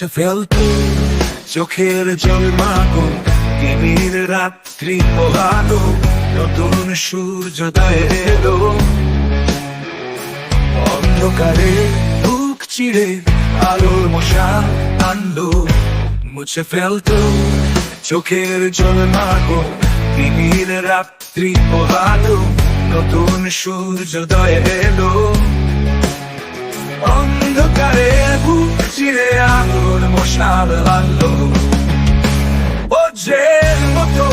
মুছে ফেলতো চোখের জল মাগো গেমির রাত্রি পোহালো, নতুন সূর্যোদয় এলো। অন্ধকারে বুক চিড়ে আলোর মশা আনলো, মুছে ফেলতো চোখের জল মাগো গেমির রাত্রি পোহালো, নতুন সূর্যোদয় এলো। আলো বজ্রের মতো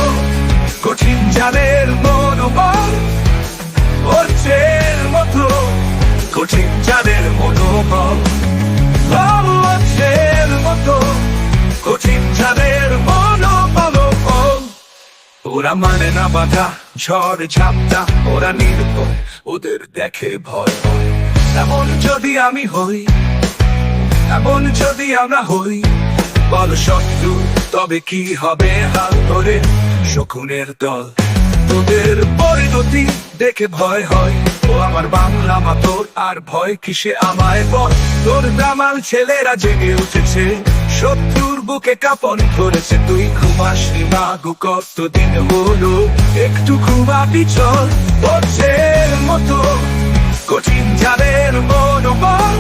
কঠিন জালের মনোবল বজ্রের মতো কঠিন জালের মনোবল বজ্রের মতো কঠিন জালের মনোবল ওরা মানে না বাধা ঝড় ঝাপটা ওরা নির্ভয় ওদের দেখে ভয় ভয় এমন যদি আমি হই এমন যদি আমরা হই, বল শত্রু, তবে কি হবে হাল ধরে? শকুনের দল, তোদের পরিণতি দেখে ভয় হয়। ও আমার বাংলা মাতর, আর ভয় কিসে আমায় বল তোর দামাল ছেলেরা জেগে উঠেছে, শত্রুর বুকে কাপন ধরেছে। তুই ঘুমাসনি মাগু, কতদিন হলো? একটু ঘুমাবি চল বজ্রের মতো। কঠিন যাদের মনোবল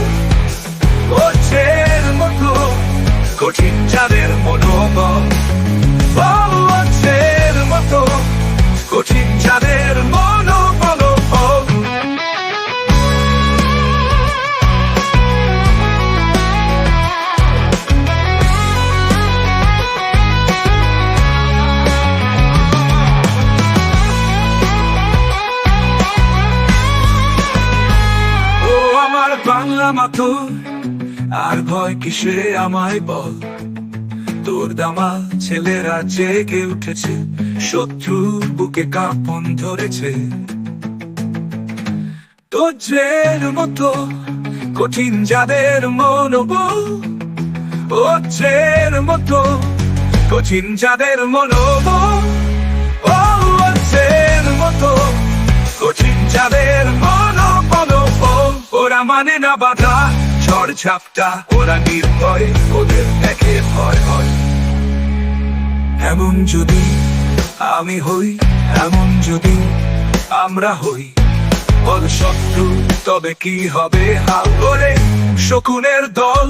আর ভয় কিসে আমায় বল? তোর দামা ছেলেরা জেগে উঠেছে শত্রুর বুকে কাঁপন ধরেছে। তোজের মতো কঠিন যাদের মনোবল, ওজের মতো কঠিন যাদের মনোবল। মানে না বাধা? ঝড় ঝাপটা, ওরা নির্ভয়, ওদের দেখে ভয় হয়। এমন যদি আমি হই, এমন যদি আমরা হই, বল শত্রু, তবে কি হবে? হাল করে শকুনের দল,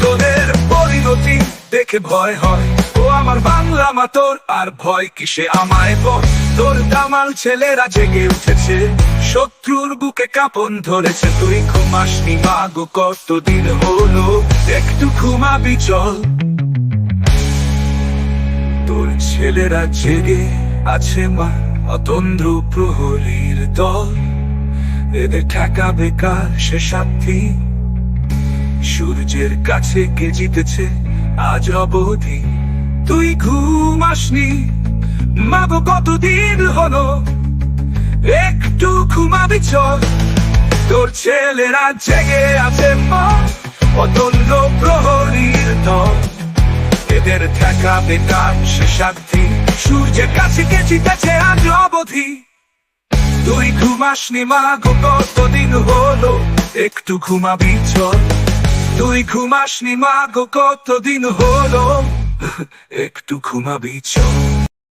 তোদের পরিণতি দেখে ভয় হয়। ও আমার বাংলা মাতর, আর ভয় কিসে আমায় বল? তোর দামাল ছেলেরা জেগে উঠেছে। শত্রুর বুকে কাপন ধরেছে। তুই ঘুমাসনি মাগো, কতদিন হলো? একটু ঘুমাবি চল। তোর ছেলেরা জেগে আছে মা, অতন্দ্র প্রহরীর দল। এদের ঠেকা বেকার সে সাথী। সূর্যের কাছে কে জিতেছে? আজ অবধি তুই ঘুমাসনি। মাগো, কতদিন হলো? একটু ঘুমাবি চল তোর ছেলেরা জেগে আছে মা অতন্য প্রহরীর দল। এদের থাকা বেকার সে সাথী সূর্যের কাছে কে জিতেছে আজ অবধি। তুই ঘুমাসনি মা গো কতদিন হলো? একটু ঘুমাবি চল তুই ঘুমাসনি মা গো কতদিন হলো? একটু ঘুমাবি চল